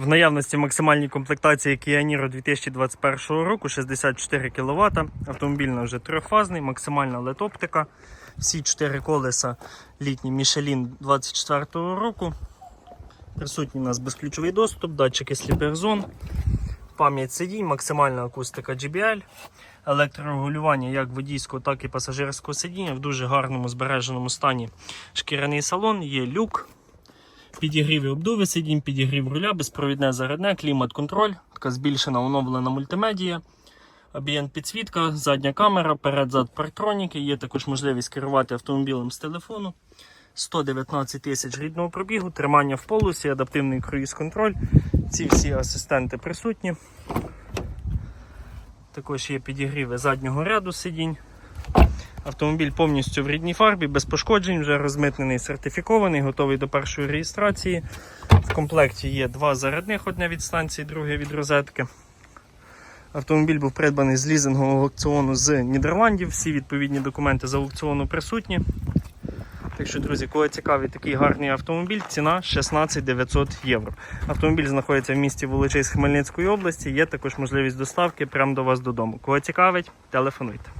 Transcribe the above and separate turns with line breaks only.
В наявності максимальній комплектації Kia Niro 2021 року 64 кВт. Автомобіль вже трьохфазний, максимальна LED-оптика. Всі чотири колеса літні Michelin 24 року. Присутній у нас безключовий доступ, датчики сліпих зон, пам'ять сидінь, максимальна акустика JBL, електрорегулювання як водійського, так і пасажирського сидіння в дуже гарному збереженому стані. Шкіряний салон, є люк, підігрів і обдуви сидінь, підігрів руля, безпровідне зарядне, клімат-контроль, така збільшена оновлена мультимедія. Об'єнт підсвітка, задня камера, перед-зад парктроніки. Є також можливість керувати автомобілем з телефону. 119 тисяч рідного пробігу, тримання в полосі, адаптивний круїз-контроль. Ці всі асистенти присутні. Також є підігріви заднього ряду сидінь. Автомобіль повністю в рідній фарбі, без пошкоджень, вже розмитнений, сертифікований, готовий до першої реєстрації. В комплекті є два зарядних, одне від станції, друге від розетки. Автомобіль був придбаний з лізингового аукціону з Нідерландів. Всі відповідні документи з аукціону присутні. Так що, друзі, кого цікавий такий гарний автомобіль, ціна 16 900 євро. Автомобіль знаходиться в місті Волочиськ Хмельницької області. Є також можливість доставки прямо до вас додому. Кого цікавить, телефонуйте.